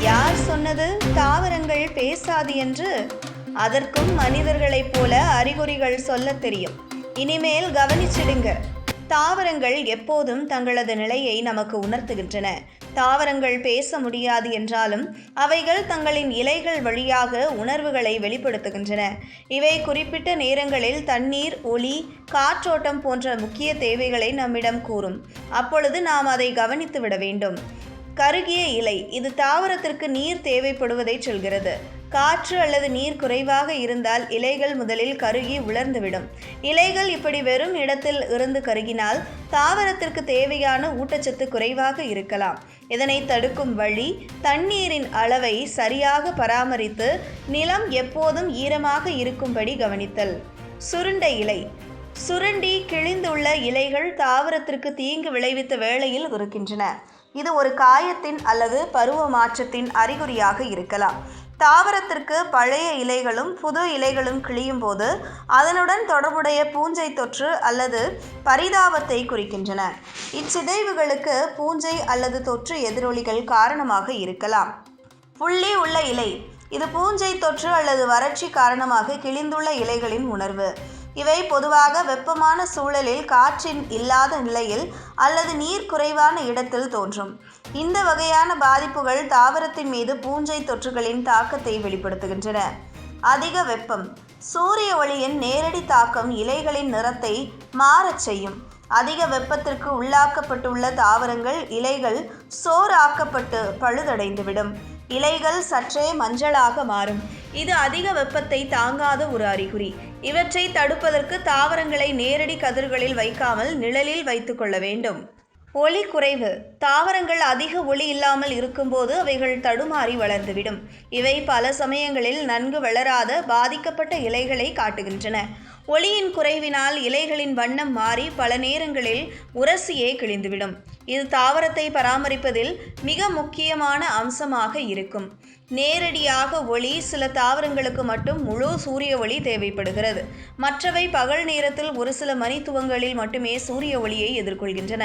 யார் சொன்னது? தாவரங்கள் பேசாது என்று? அதற்கும் மனிதர்களைப் போல அறிகுறிகள் சொல்லத் தெரியும். இனிமேல் கவனிச்சிடுங்க. தாவரங்கள் எப்போதும் தங்களது நிலையை நமக்கு உணர்த்துகின்றன. தாவரங்கள் பேச முடியாது என்றாலும் அவைகள் தங்களின் இலைகள் வழியாக உணர்வுகளை வெளிப்படுத்துகின்றன. இவை குறிப்பிட்ட நேரங்களில் தண்ணீர் ஒளி காற்றோட்டம் போன்ற முக்கிய தேவைகளை நம்மிடம் கூறும். அப்பொழுது நாம் அதை கவனித்து விட வேண்டும். கருகிய இலை. இது தாவரத்திற்கு நீர் தேவைப்படுவதை சொல்கிறது. காற்று அல்லது நீர் குறைவாக இருந்தால் இலைகள் முதலில் கருகி உலர்ந்துவிடும். இலைகள் இப்படி வெறும் இடத்தில் இருந்து கருகினால் தாவரத்திற்கு தேவையான ஊட்டச்சத்து குறைவாக இருக்கலாம். இதனை தடுக்கும் வழி தண்ணீரின் அளவை சரியாக பராமரித்து நிலம் எப்போதும் ஈரமாக இருக்கும்படி கவனித்தல். சுருண்ட இலை. சுருண்டி கிழிந்துள்ள இலைகள் தாவரத்திற்கு தீங்கு விளைவித்த வேளையில் இருக்கின்றன இது ஒரு காயத்தின் அல்லது பருவ மாற்றத்தின் அறிகுறியாக இருக்கலாம். தாவரத்திற்கு பழைய இலைகளும் புது இலைகளும் கிழியும் போது அதனுடன் தொடர்புடைய பூஞ்சை தொற்று அல்லது பரிதாபத்தை குறிக்கின்றன. இச்சிதைவுகளுக்கு பூஞ்சை அல்லது தொற்று எதிரொலிகள் காரணமாக இருக்கலாம். புள்ளி உள்ள இலை. இது பூஞ்சை தொற்று அல்லது வறட்சி காரணமாக கிழிந்துள்ள இலைகளின் உணர்வு. இவை பொதுவாக வெப்பமான சூழலில் காற்றின் இல்லாத நிலையில் அல்லது நீர் குறைவான இடத்தில் தோன்றும். இந்த வகையான பாதிப்புகள் தாவரத்தின் மீது பூஞ்சை தொற்றுகளின் தாக்கத்தை வெளிப்படுத்துகின்றன. அதிக வெப்பம் சூரிய ஒளியின் நேரடி தாக்கம் இலைகளின் நிறத்தை மாறச் செய்யும். அதிக வெப்பத்திற்கு உள்ளாக்கப்பட்டுள்ள தாவரங்கள் இலைகள் சோறாக்கப்பட்டு பழுதடைந்துவிடும். இலைகள் சற்றே மஞ்சளாக மாறும். இது அதிக வெப்பத்தை தாங்காத ஒரு அறிகுறி. இவற்றை தடுப்பதற்கு தாவரங்களை நேரடி கதிர்களில் வைக்காமல் நிழலில் வைத்துக்கொள்ள வேண்டும். ஒளி குறைவு. தாவரங்கள் அதிக ஒளி இல்லாமல் இருக்கும்போது அவைகள் தடுமாறி வளர்ந்துவிடும். இவை பல சமயங்களில் நன்கு வளராத பாதிக்கப்பட்ட இலைகளை காட்டுகின்றன. ஒளியின் குறைவினால் இலைகளின் வண்ணம் மாறி பல நேரங்களில் உரசியே கிழிந்துவிடும். இது தாவரத்தை பராமரிப்பதில் மிக முக்கியமான அம்சமாக இருக்கும். நேரடியாக ஒளி சில தாவரங்களுக்கு மட்டும் முழு சூரிய ஒளி தேவைப்படுகிறது. மற்றவை பகல் நேரத்தில் ஒரு சில மணித்துவங்களில் மட்டுமே சூரிய ஒளியை எதிர்கொள்கின்றன.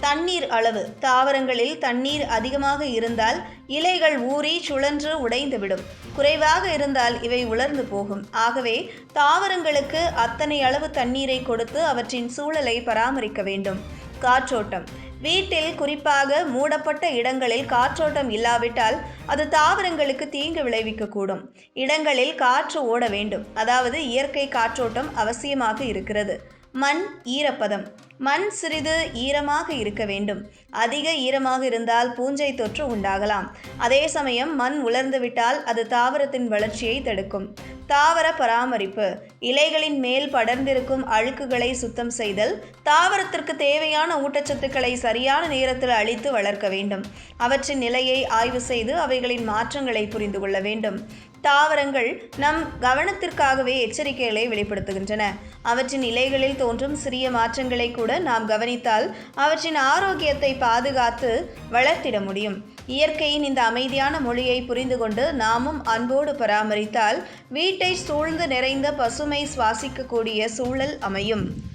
தண்ணீர் அளவு. தாவரங்களில் தண்ணீர் அதிகமாக இருந்தால் இலைகள் ஊறி சுழன்று உடைந்துவிடும். குறைவாக இருந்தால் இவை உலர்ந்து போகும். ஆகவே தாவரங்களுக்கு அத்தனை அளவு தண்ணீரை கொடுத்து அவற்றின் சூழலை பராமரிக்க வேண்டும். காற்றோட்டம். வீட்டில் குறிப்பாக மூடப்பட்ட இடங்களில் காற்றோட்டம் இல்லாவிட்டால் அது தாவரங்களுக்கு தீங்கு விளைவிக்கக்கூடும். இடங்களில் காற்று ஓட வேண்டும். அதாவது இயற்கை காற்றோட்டம் அவசியமாக இருக்கிறது. மண் ஈரப்பதம். மண் சிறிது ஈரமாக இருக்க வேண்டும். அதிக ஈரமாக இருந்தால் பூஞ்சை தொற்று உண்டாகலாம். அதே சமயம் மண் உலர்ந்துவிட்டால் அது தாவரத்தின் வளர்ச்சியை தடுக்கும். தாவர பராமரிப்பு. இலைகளின் மேல் படர்ந்திருக்கும் அழுக்குகளை சுத்தம் செய்தல். தாவரத்திற்கு தேவையான ஊட்டச்சத்துக்களை சரியான நேரத்தில் அளித்து வளர்க்க வேண்டும். அவற்றின் நிலையை ஆய்வு செய்து அவைகளின் மாற்றங்களை புரிந்து கொள்ள வேண்டும். தாவரங்கள் நம் கவனத்திற்காகவே எச்சரிக்கைகளை வெளிப்படுத்துகின்றன. அவற்றின் இலைகளில் தோன்றும் சிறிய மாற்றங்களை கூட நாம் கவனித்தால் அவற்றின் ஆரோக்கியத்தை பாதுகாத்து வளர்த்திட முடியும். இயற்கையின் இந்த அமைதியான மொழியை புரிந்து கொண்டு நாமும் அன்போடு பராமரித்தால் வீட்டை சூழ்ந்து நிறைந்த பசுமை சுவாசிக்கக்கூடிய சூழல் அமையும்.